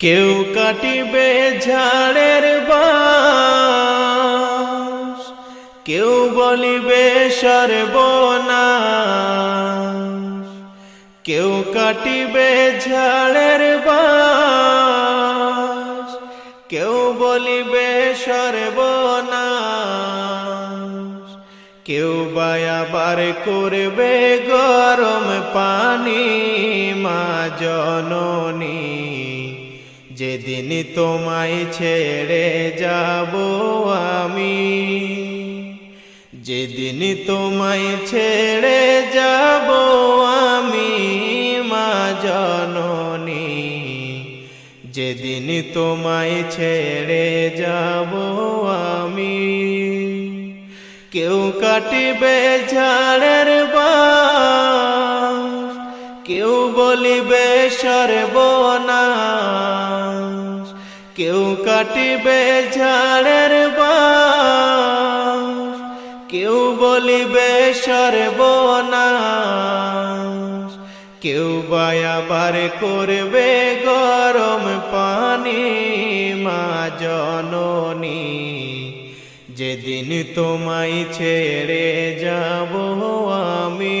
কেউ কাটিবে ঝাড়ের বাস, কেউ বলিবে সর্বনাশ, কেউ কাটিবে ঝাড়ের বাস, কেউ বলিবে সর্বনাশ, কেউ বায়াবার করবে গরম পানি মা জননী। যেদিন তোমায় ছেড়ে যাব আমি, যেদিন তোমায় ছেড়ে যাব আমি, মা জননী, যেদিন তোমায় ছেড়ে যাব আমি। কেউ কাটিবে ঝাড়ের বা কেউ বলিবে সর্বনাশ কেউ কাটিবে ঝাড়ের বাস, কেউ বলিবে সর্বনাশ, কেউ বায়াবার করবে গরম পানি মা জননী, যেদিন তোমায় ছেড়ে যাব আমি।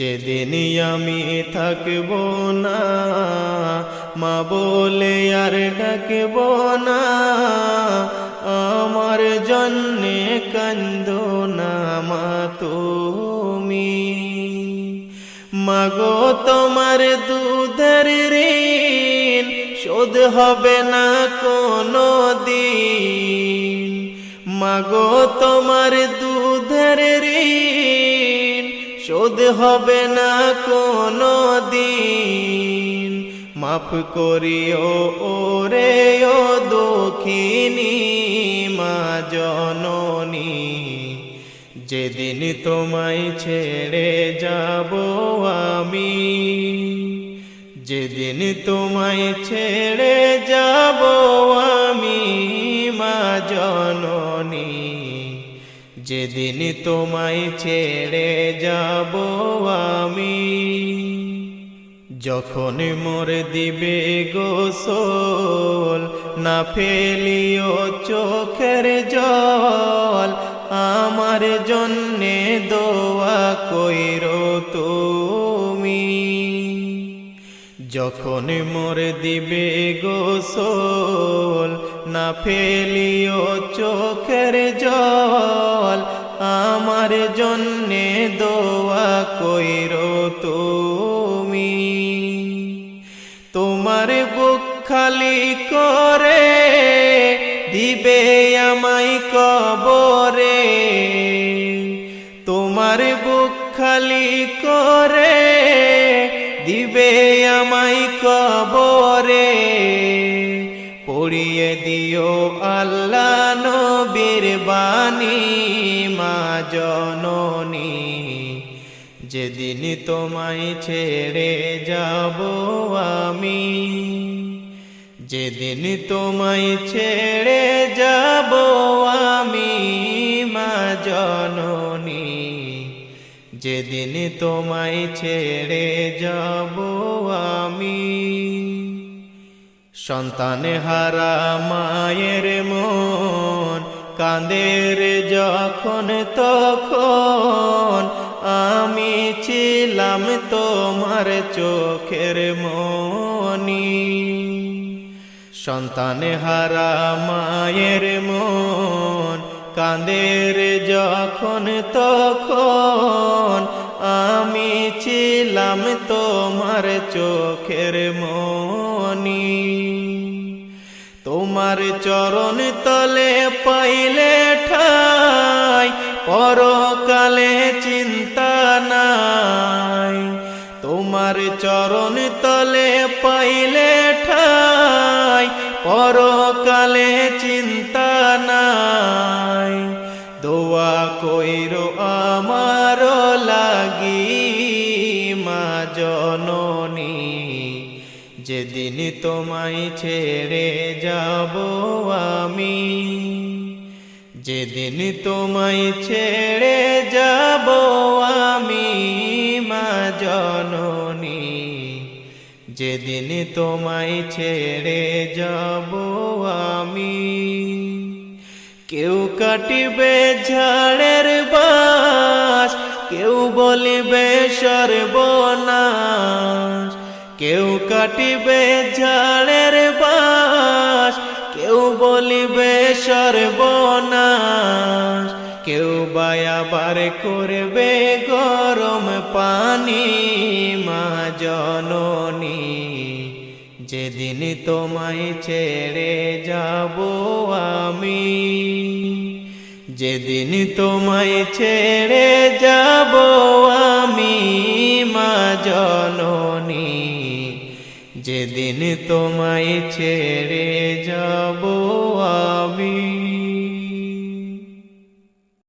যেদিন আমি থাকব না, মা বলে আর ডাকব না, আমার জন্যে কান্দ না মা তুমি। মাগো তোমার দুধের ঋণ শোধ হবে না কোনো দিন। মাগো তোমার ঋণ শোধ হবে না কোনো দিন। মাফ করিও ওরে, ও দক্ষিণী মা জননী। যেদিন তোমায় ছেড়ে যাব আমি, যেদিন তোমায় ছেড়ে যাব আমি, মা জননী। যেদিন তোমায় ছেড়ে যাব আমি, যখন মোর দিবে গোসল, না ফেলিও চোখের জল, আমার জন্যে দোয়া কইরো তুমি। যখন মোর দিবে গোসল, না ফেলিও চোখের জল, আমার জন্যে দোয়া কইর তুমি। তোমার বুক খালি করে দিবে আমায় কবরে। তোমার বুক খালি পড়িয়ে দিও আল্লাহ নবীর বাণী, মা জননী। যেদিন তোমায় ছেড়ে যাব আমি, যেদিন তোমায় ছেড়ে যাব আমি, মা জননী। যেদিন তোমায় ছেড়ে যাব আমি সন্তান হারা মায়ের মন কাঁদের যখন তখন। আমি ছিলাম তোমার চোখের মনি। সন্তান হারা মায়ের মন কাঁদের যখন তখন। আমি ছিলাম তোমার চোখের মনি। তোমার চরণ তলে পাইলে ঠাই, পরকালে চিন্তা নাই। তোমার চরণ তলে পাইলে ঠাই, পরকালে চিন্তা নাই। দোয়া কইরো আমার লাগি মা জননী। যেদিন তোমায় ছেড়ে যাব আমি, যেদিন তোমায় ছেড়ে যাব আমি, মা জননী, যেদিন তোমায় ছেড়ে যাব আমি। কেউ কাটিবে ঝাড়ের বাস, কেউ বলিবে সর্বনাশ কেউ কাটিবে ঝাড়ের বাস, কেউ বলিবে সর্বনাশ, কেউ বায়াবার করবে গরম পানি, মা জননী। যেদিন তোমায় ছেড়ে যাব আমি, যেদিন তোমায় ছেড়ে যাব আমি, মা জননী যেদিন তোমায় ছেড়ে যাব আমি।